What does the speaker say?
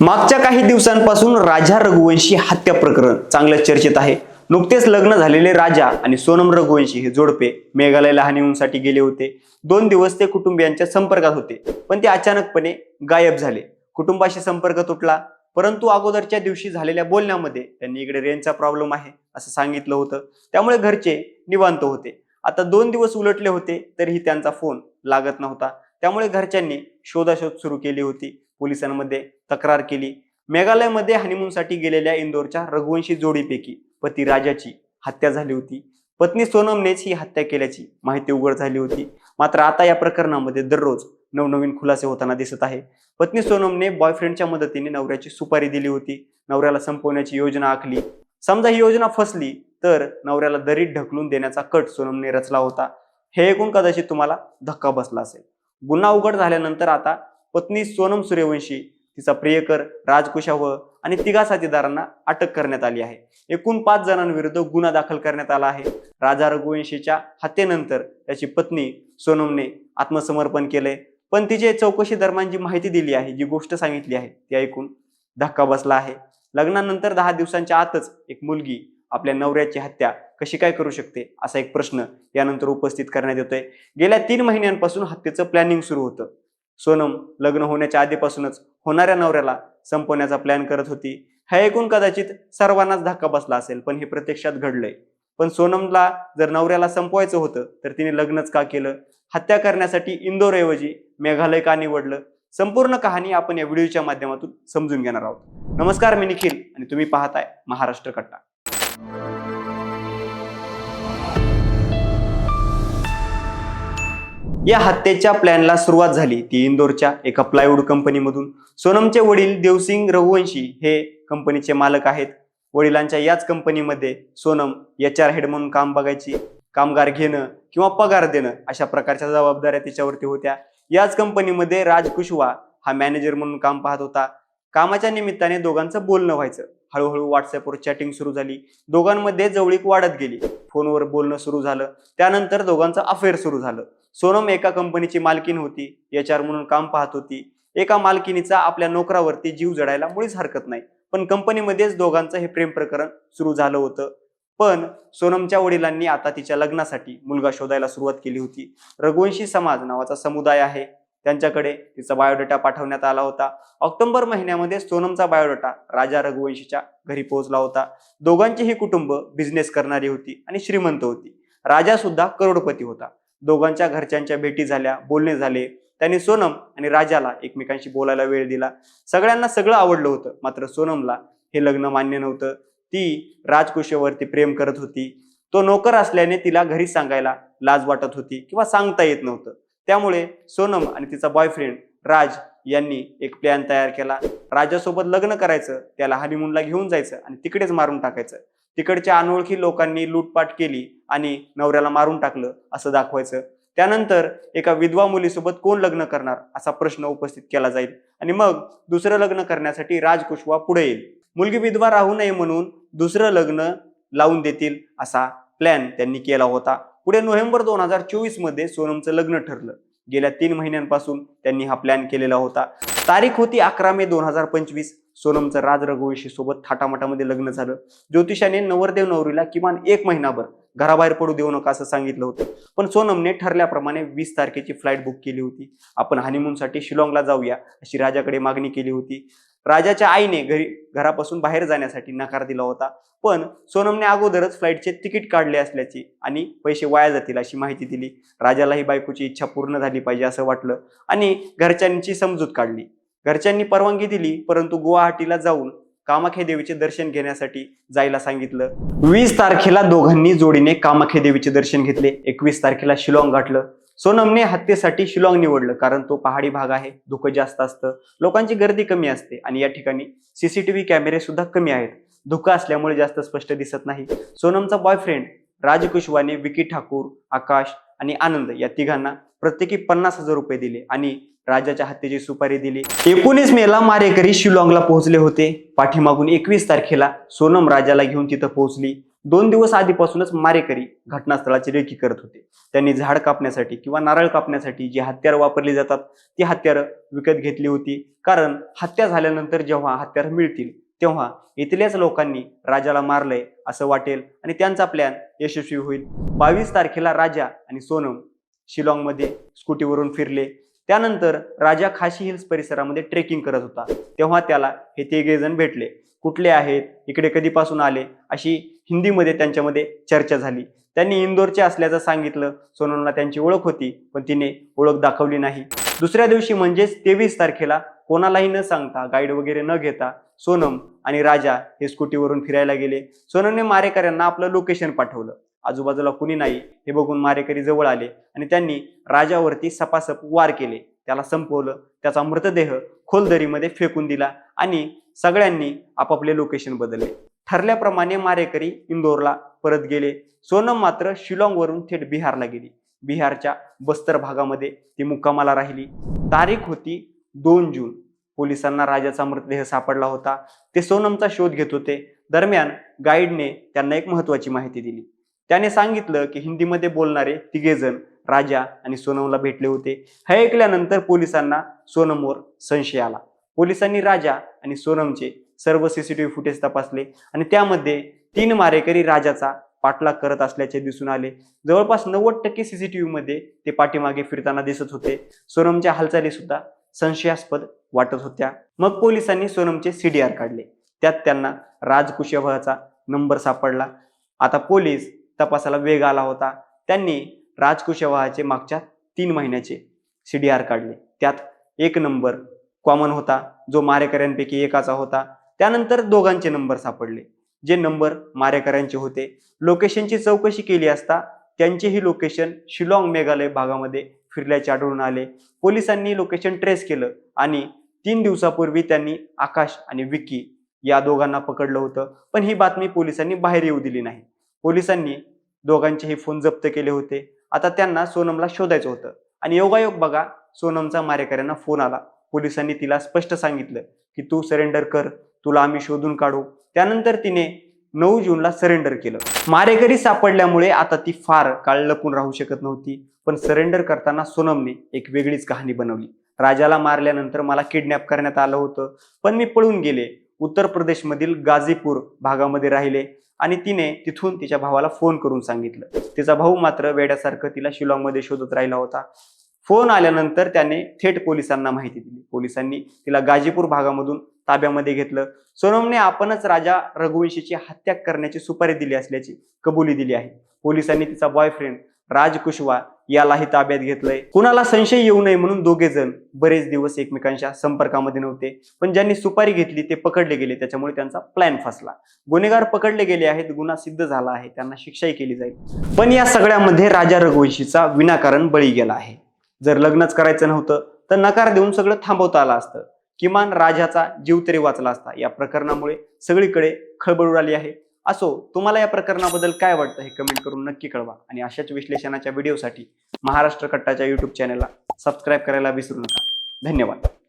मागच्या काही दिवसांपासून राजा रघुवंशी हत्या प्रकरण चांगल्या चर्चेत आहे. नुकतेच लग्न झालेले राजा आणि सोनम रघुवंशी हे जोडपे मेघालयला हनीमूनसाठी गेले होते. दोन दिवस ते कुटुंबियांच्या संपर्कात होते. पण ते अचानकपणे गायब झाले. कुटुंबाशी संपर्क तुटला. परंतु अगोदरच्या दिवशी झालेल्या बोलण्यामध्ये त्यांनी इकडे रेंजचा प्रॉब्लेम आहे असं सांगितलं होतं. त्यामुळे घरचे निवांत होते. आता दोन दिवस उलटले होते तरीही त्यांचा फोन लागत नव्हता. त्यामुळे घरच्यांनी शोधाशोध सुरू केली होती. पोलिसांमध्ये तक्रार केली. मेघालयमध्ये हनीमूनसाठी गेलेल्या इंदोरच्या रघुवंशी जोडीपैकी पती राजाची हत्या झाली होती. पत्नी सोनमनेच ही हत्या केल्याची माहिती उघड झाली होती. मात्र आता या प्रकरणामध्ये दररोज नवनवीन खुलासे होताना दिसत आहे. पत्नी सोनमने बॉयफ्रेंडच्या मदतीने नवऱ्याची सुपारी दिली होती. नवऱ्याला संपवण्याची योजना आखली. समजा ही योजना फसली तर नवऱ्याला दरीत ढकलून देण्याचा कट सोनमने रचला होता. हे ऐकून कदाचित तुम्हाला धक्का बसला असेल. गुन्हा उघड झाल्यानंतर आता पत्नी सोनम सूर्यवंशी तिचा प्रियकर राजकुशाव आणि तिघा साथीदारांना अटक करण्यात आली आहे. एकूण पाच जणांविरुद्ध गुन्हा दाखल करण्यात आला आहे. राजा रघुवंशीच्या हत्येनंतर त्याची पत्नी सोनमने आत्मसमर्पण केलंय. पण तिचे चौकशी दरम्यान जी माहिती दिली आहे जी गोष्ट सांगितली आहे ती ऐकून धक्का बसला आहे. लग्नानंतर दहा दिवसांच्या आतच एक मुलगी आपल्या नवऱ्याची हत्या कशी काय करू शकते असा एक प्रश्न यानंतर उपस्थित करण्यात येतोय. गेल्या तीन महिन्यांपासून हत्येचं प्लॅनिंग सुरू होतं. सोनम लग्न होण्याच्या आधीपासूनच होणाऱ्या नवऱ्याला संपवण्याचा प्लॅन करत होती. हे ऐकून कदाचित सर्वांनाच धक्का बसला असेल पण हे प्रत्यक्षात घडलंय. पण सोनमला जर नवऱ्याला संपवायचं होतं तर तिने लग्नच का केलं? हत्या करण्यासाठी इंदोरऐवजी मेघालय का निवडलं? संपूर्ण कहाणी आपण या व्हिडिओच्या माध्यमातून समजून घेणार आहोत. नमस्कार मी निखिल आणि तुम्ही पाहताय महाराष्ट्र कट्टा. या हत्येच्या प्लॅनला सुरुवात झाली ती इंदोरच्या एका प्लायवूड कंपनीमधून सोनमचे वडील देवसिंग रघुवंशी हे कंपनीचे मालक आहेत. वडिलांच्या याच कंपनीमध्ये सोनम एच आर हेड म्हणून काम बघायची कामगार घेणं किंवा पगार देणं अशा प्रकारच्या जबाबदाऱ्या तिच्यावरती होत्या. याच कंपनीमध्ये राज कुशवा हा मॅनेजर म्हणून काम पाहत होता. कामाच्या निमित्ताने दोघांचं बोलणं व्हायचं. हळूहळू व्हॉट्सअपवर चॅटिंग सुरू झाली. दोघांमध्ये जवळीक वाढत गेली. फोनवर बोलणं सुरू झालं. त्यानंतर दोघांचं अफेअर सुरू झालं. सोनम एका कंपनीची मालकीन होती. एच आर म्हणून काम पाहत होती. एका मालकिनीचा आपल्या नोकरावरती जीव जडायला मुळीच हरकत नाही. पण कंपनीमध्येच दोघांचं हे प्रेम प्रकरण सुरू झालं होतं. पण सोनमच्या वडिलांनी आता तिच्या लग्नासाठी मुलगा शोधायला सुरुवात केली होती. रघुवंशी समाज नावाचा समुदाय आहे. त्यांच्याकडे तिचा बायोडेटा पाठवण्यात आला होता. ऑक्टोबर महिन्यामध्ये सोनमचा बायोडेटा राजा रघुवंशीच्या घरी पोहोचला होता. दोघांचीही कुटुंब बिझनेस करणारी होती आणि श्रीमंत होती. राजा सुद्धा करोडपती होता. दोघांच्या घरच्यांच्या भेटी झाल्या बोलणे झाले. त्यांनी सोनम आणि राजाला एकमेकांशी बोलायला वेळ दिला. सगळ्यांना सगळं आवडलं होतं मात्र सोनमला हे लग्न मान्य नव्हतं. ती राजकुशेवरती प्रेम करत होती. तो नोकर असल्याने तिला घरी सांगायला लाज वाटत होती किंवा सांगता येत नव्हतं. त्यामुळे सोनम आणि तिचा बॉयफ्रेंड राज यांनी एक प्लॅन तयार केला. राजासोबत लग्न करायचं त्याला हनीमूनला घेऊन जायचं आणि तिकडेच मारून टाकायचं. तिकडच्या अनोळखी लोकांनी लूटपाट केली आणि नवऱ्याला मारून टाकलं असं दाखवायचं. त्यानंतर एका विधवा मुलीसोबत कोण लग्न करणार असा प्रश्न उपस्थित केला जाईल आणि मग दुसरं लग्न करण्यासाठी राजकुशवा पुढे येईल. मुलगी विधवा राहू नये म्हणून दुसरं लग्न लावून देतील असा प्लॅन त्यांनी केला होता. पुढे नोव्हेंबर दोन हजार चोवीसमध्ये सोनमचं लग्न ठरलं. गेल्या तीन महिन्यांपासून त्यांनी हा प्लॅन केलेला होता. तारीख होती अकरा मे दोन हजार पंचवीस. सोनमचं राज रघुवंशी सोबत थाटामाटामध्ये लग्न झालं. ज्योतिषाने नवरदेव नवरीला किमान एक महिनाभर घराबाहेर पडू देऊ नका असं सांगितलं होतं. पण सोनमने ठरल्याप्रमाणे वीस तारखेची फ्लाईट बुक केली होती. आपण हनीमूनसाठी शिलाँगला जाऊया अशी राजाकडे मागणी केली होती. राजाच्या आईने घरी घरापासून बाहेर जाण्यासाठी नकार दिला होता. पण सोनमने अगोदरच फ्लाईटचे तिकीट काढले असल्याची आणि पैसे वाया जातील अशी माहिती दिली. राजाला ही बायकोची इच्छा पूर्ण झाली पाहिजे असं वाटलं आणि घरच्यांची समजूत काढली. घरच्यांनी परवानगी दिली परंतु गुवाहाटीला जाऊन कामाख्या देवीचे दर्शन घेण्यासाठी जायला सांगितलं. वीस तारखेला दोघांनी जोडीने कामाख्या देवीचे दर्शन घेतले. एकवीस तारखेला शिलाँग गाठलं. सोनमने हत्येसाठी शिलाँग निवडलं कारण तो पहाडी भाग आहे धुकं जास्त असतं लोकांची गर्दी कमी असते आणि या ठिकाणी सीसीटीव्ही कॅमेरे सुद्धा कमी आहेत. धुकं असल्यामुळे जास्त स्पष्ट दिसत नाही. सोनमचा बॉयफ्रेंड राजकुशवाने विकी ठाकूर आकाश आणि आनंद या तिघांना प्रत्येकी पन्नास हजार रुपये दिले आणि राजाच्या हत्येची सुपारी दिली. एकोणीस मेला मारेकरी शिलाँगला पोहोचले होते. पाठीमागून एकवीस तारखेला सोनम राजाला घेऊन तिथं पोहोचली. दोन दिवस आधीपासूनच मारेकरी घटनास्थळाची रेखी करत होते. त्यांनी झाड कापण्यासाठी किंवा नारळ कापण्यासाठी जी हत्यारं वापरली जातात ती हत्यारं विकत घेतली होती. कारण हत्या झाल्यानंतर जेव्हा हत्यार मिळतील तेव्हा इथल्याच लोकांनी राजाला मारलंय असं वाटेल आणि त्यांचा प्लॅन यशस्वी होईल. बावीस तारखेला राजा आणि सोनम शिलाँगमध्ये स्कूटीवरून फिरले. त्यानंतर राजा खाशी हिल्स परिसरामध्ये ट्रेकिंग करत होता. तेव्हा त्याला हे तिघे जण भेटले. कुठले आहेत? इकडे कधीपासून आले? अशी हिंदीमध्ये त्यांच्यामध्ये चर्चा झाली. त्यांनी इंदोरचे असल्याचं सांगितलं. सोनमला त्यांची ओळख होती पण तिने ओळख दाखवली नाही. दुसऱ्या दिवशी म्हणजेच तेवीस तारखेला कोणालाही न सांगता गाईड वगैरे न घेता सोनम आणि राजा हे स्कूटीवरून फिरायला गेले. सोनमने मारेकऱ्यांना आपलं लोकेशन पाठवलं. आजूबाजूला कुणी नाही हे बघून मारेकरी जवळ आले आणि त्यांनी राजावरती सपासप वार केले. त्याला संपवलं. त्याचा मृतदेह खोलदरीमध्ये फेकून दिला आणि सगळ्यांनी आपापले लोकेशन बदलले. ठरल्याप्रमाणे मारेकरी इंदोरला परत गेले. सोनम मात्र शिलाँगवरून थेट बिहारला गेली. बिहारच्या बस्तर भागामध्ये ती मुक्कामाला राहिली. तारीख होती दोन जून. पोलिसांना राजाचा मृतदेह सापडला होता. ते सोनमचा शोध घेत होते. दरम्यान गाईडने त्यांना एक महत्वाची माहिती दिली. त्याने सांगितलं की हिंदीमध्ये बोलणारे तिघेजण राजा आणि सोनमला भेटले होते. हे ऐकल्यानंतर पोलिसांना सोनमवर संशय आला. पोलिसांनी राजा आणि सोनमचे सर्व सीसीटीव्ही फुटेज तपासले आणि त्यामध्ये तीन मारेकरी राजाचा पाठलाग करत असल्याचे दिसून आले. जवळपास नव्वद टक्के सीसीटीव्ही मध्ये ते पाठीमागे फिरताना दिसत होते. सोनमच्या हालचाली सुद्धा संशयास्पद वाटत होत्या. मग पोलिसांनी सोनमचे सीडीआर काढले. त्यात त्यांना राज कुशवाहाचा नंबर सापडला. आता पोलीस तपासाला वेग आला होता. त्यांनी राज कुशवाहाचे मागच्या तीन महिन्याचे सीडीआर काढले. त्यात एक नंबर कॉमन होता. जो मारेकऱ्यांपैकी एकाचा होता. त्यानंतर दोघांचे नंबर सापडले. जे नंबर मारेकऱ्यांचे होते. लोकेशनची चौकशी केली असता त्यांचेही लोकेशन शिलाँग मेघालय भागामध्ये फिरल्याचे आढळून आले. पोलिसांनी लोकेशन ट्रेस केलं आणि तीन दिवसापूर्वी त्यांनी आकाश आणि विकी या दोघांना पकडलं होतं. पण ही बातमी पोलिसांनी बाहेर येऊ दिली नाही. पोलिसांनी दोघांचेही फोन जप्त केले होते. आता त्यांना सोनमला शोधायचं होतं. आणि योगायोग बघा सोनमचा मारेकऱ्यांना फोन आला. पोलिसांनी तिला स्पष्ट सांगितलं की तू सरेंडर कर. तुला आम्ही शोधून काढू. त्यानंतर तिने नऊ जूनला सरेंडर केलं. मारेकरी सापडल्यामुळे आता ती फार काळ लपून राहू शकत नव्हती. पण सरेंडर करताना सोनमने एक वेगळीच कहाणी बनवली. राजाला मारल्यानंतर मला किडनॅप करण्यात आलं होतं. पण मी पळून गेले. उत्तर प्रदेशमधील गाझीपूर भागामध्ये राहिले आणि तिने तिथून तिच्या भावाला फोन करून सांगितलं. तिचा भाऊ मात्र वेड्यासारखं तिला शिलाँगमध्ये शोधत राहिला होता. फोन आल्यानंतर त्याने थेट पोलिसांना माहिती दिली. पोलिसांनी तिला गाजीपूर भागामधून ताब्यामध्ये घेतलं. सोनमने आपणच राजा रघुवंशीची हत्या करण्याची सुपारी दिली असल्याची कबुली दिली आहे. पोलिसांनी तिचा बॉयफ्रेंड राज कुशवा यालाही ताब्यात घेतलंय. कुणाला संशय येऊ नये म्हणून दोघे जण बरेच दिवस एकमेकांच्या संपर्कामध्ये नव्हते. पण ज्यांनी सुपारी घेतली ते पकडले गेले. त्याच्यामुळे त्यांचा प्लॅन फसला. गुन्हेगार पकडले गेले आहेत. गुन्हा सिद्ध झाला आहे. त्यांना शिक्षाही केली जाईल. पण या सगळ्यामध्ये राजा रघुवंशीचा विनाकारण बळी गेला आहे. जर लग्नच करायचं नव्हतं तर नकार देऊन सगळं थांबवता आलं असतं. किमान राजाचा जीव तरी वाचला असता. या प्रकरणामुळे सगळीकडे खळबळ उडाली आहे. असो तुम्हाला या प्रकरणाबद्दल काय वाटतं हे कमेंट करून नक्की कळवा. आणि अशाच विश्लेषणाच्या व्हिडिओसाठी महाराष्ट्र कट्टाच्या युट्यूब चॅनलला सबस्क्राईब करायला विसरू नका. धन्यवाद.